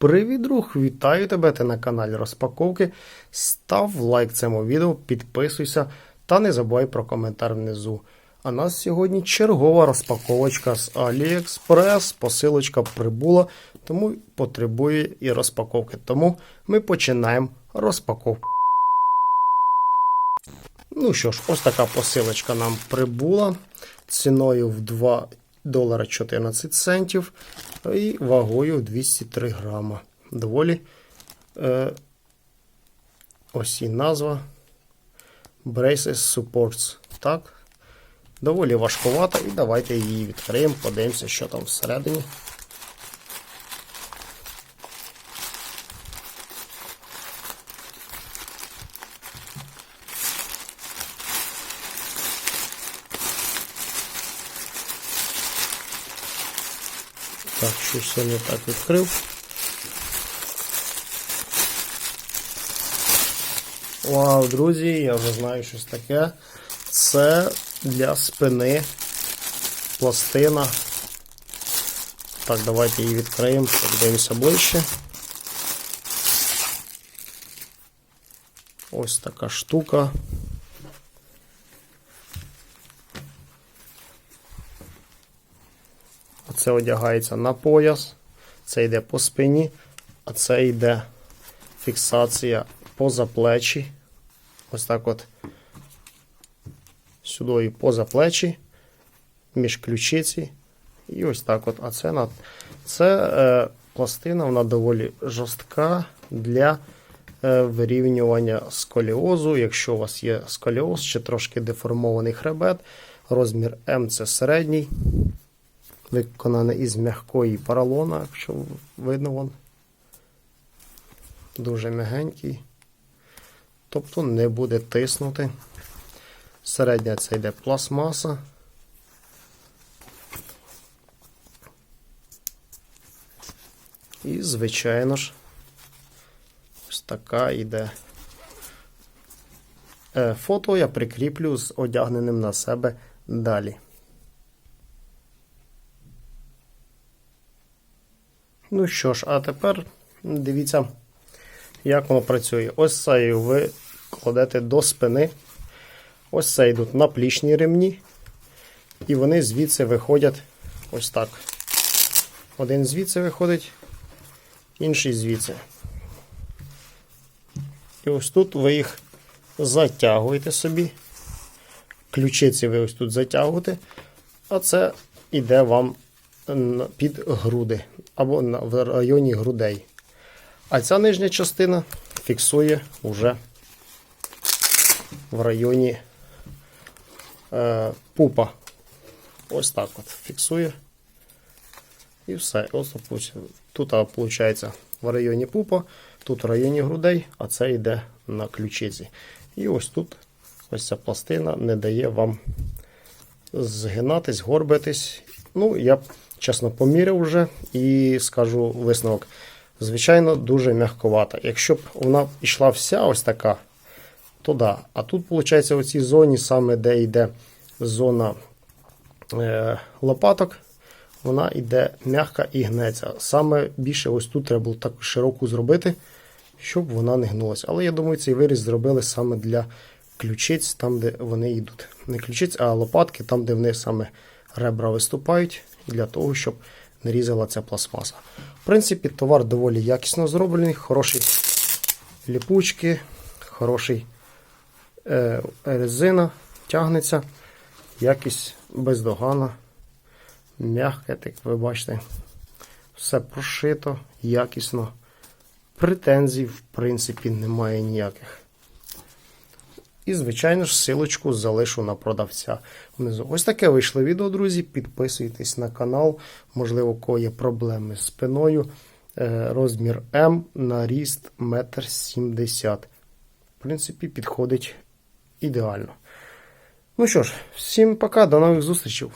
Привіт, друг! Вітаю тебе! Ти на каналі Розпаковки. Став лайк цьому відео, підписуйся та не забувай про коментар внизу. А нас сьогодні чергова розпаковочка з AliExpress. Посилочка прибула, тому потребує і розпаковки. Тому ми починаємо розпаковку. Ну що ж, ось така посилочка нам прибула ціною в 2 долара 14 центів і вагою 203 грама. Доволі е, ось і назва Braces Supports. Так. Доволі важкувата, і давайте її відкриємо, подивимося, що там всередині. Так, щось я так відкрив. Вау, друзі, я вже знаю щось таке. Це для спини пластина. Так, давайте її відкриємо, подивимося ближче. Ось така штука. Це одягається на пояс, це йде по спині, а це йде фіксація поза плечі. Ось так от сюди і поза плечі, між ключиці. І ось так от. А це на це е, пластина, вона доволі жорстка для е, вирівнювання сколіозу. Якщо у вас є сколіоз чи трошки деформований хребет, розмір М це середній виконане із м'якої поролона, якщо видно вон. Дуже м'ягенький. Тобто не буде тиснути. Середня це йде пластмаса. І, звичайно ж, ось така йде. Е, Фото я прикріплю з одягненим на себе далі. Ну що ж, а тепер дивіться, як воно працює. Ось це ви кладете до спини. Ось це йдуть наплічні ремні. І вони звідси виходять ось так. Один звідси виходить, інший звідси. І ось тут ви їх затягуєте собі. Ключиці ви ось тут затягуєте, а це йде вам під груди або в районі грудей. А ця нижня частина фіксує вже в районі е, пупа. Ось так от фіксує. І все. Ось Тут виходить в районі пупа, тут в районі грудей, а це йде на ключиці. І ось тут ось ця пластина не дає вам згинатись, горбитись. Ну, я чесно поміряв вже і скажу висновок. Звичайно, дуже м'ягковата. Якщо б вона йшла вся ось така, то да. А тут, виходить, у цій зоні, саме де йде зона е, лопаток, вона йде м'яка і гнеться. Саме більше ось тут треба було так широку зробити, щоб вона не гнулася. Але я думаю, цей виріз зробили саме для ключиць, там, де вони йдуть. Не ключиць, а лопатки, там, де вони саме ребра виступають для того, щоб не різала ця пластмаса. В принципі, товар доволі якісно зроблений, хороші ліпучки, хороший е, резина, тягнеться, якість бездогана, м'яке, як ви бачите, все прошито, якісно. Претензій, в принципі, немає ніяких. І, звичайно ж, силочку залишу на продавця внизу. Ось таке вийшло відео, друзі. Підписуйтесь на канал. Можливо, у кого є проблеми з спиною. Е, розмір М на ріст 1,70 м. В принципі, підходить ідеально. Ну що ж, всім пока, до нових зустрічей.